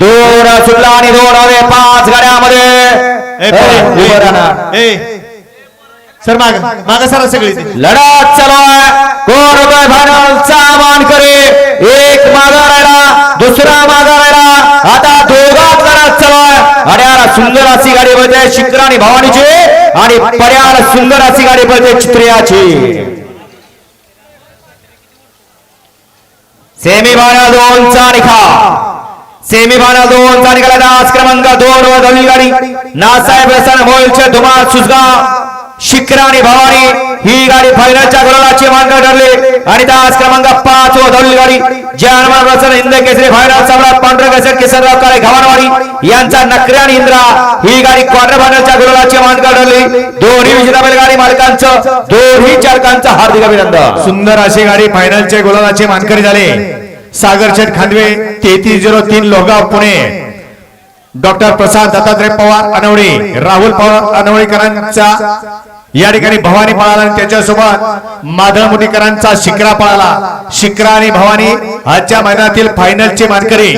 दोन सुटला आणि दोन हवे पाच गाड्यामध्ये सर माग माग सर सगळी. लढत चालू कोण होतोय फायनलचा मानकरी एक मागा राहिला दुसरा मागा राहिला आता दोघात लढत चालू आणि याला सुंदर अशी गाडी पळते शिक्रा आणि भवानीची आणि पर्याला सुंदर अशी गाडी पळते चित्रियाची सेमी फायनल दोनचा निकाल सेमी फायनल दोनचा निघाला दास क्रमांक दोन व धवली गाडी. नासाहेब रसन मोलचे धुमाळ सुसगाव शिखरा आणि भवानी ही गाडी फायनलच्या गोलाची मानकर ठरली. आणि दास क्रमांक पाच व धवली गाडी. जयमान रसन हिंद केसरी फायनल सम्राट पांढरा केसर किसनराव काळे घवानवाडी यांचा नकरे आणि इंद्रा ही गाडी क्वार्टर फायनलच्या गोलाची मानकर ठरली. दोन्ही विजेता बैलगाडी मालकांचं दोन्ही चालकांचं हार्दिक अभिनंदन. सुंदर अशी गाडी फायनलचे गोलाचे मानकरी झाले. सागर शेठ तेहतीस झिरो तीन लोहगाव पुणे. डॉक्टर प्रसाद दत्तात्रय पवार अनवडे राहुल पवार अनवडेकरांचा या ठिकाणी भवानी पळाला आणि त्याच्यासोबत माधव मुटीकरांचा शिक्रा पळाला. शिक्रा आणि भवानी आजच्या मैदानातील फायनलचे मानकरी.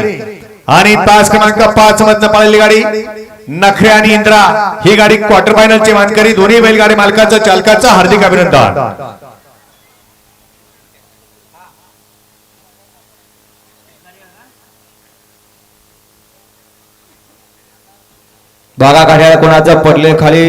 आणि तास क्रमांक पाच मधनं पळालेली गाडी नखरे आणि इंद्रा. ही गाडी क्वार्टर फायनलची मानकरी दोन्ही बैलगाडी मालकाचं चालकाचं हार्दिक अभिनंदन. बागा काढ्याला कोणाचं पडले खाली?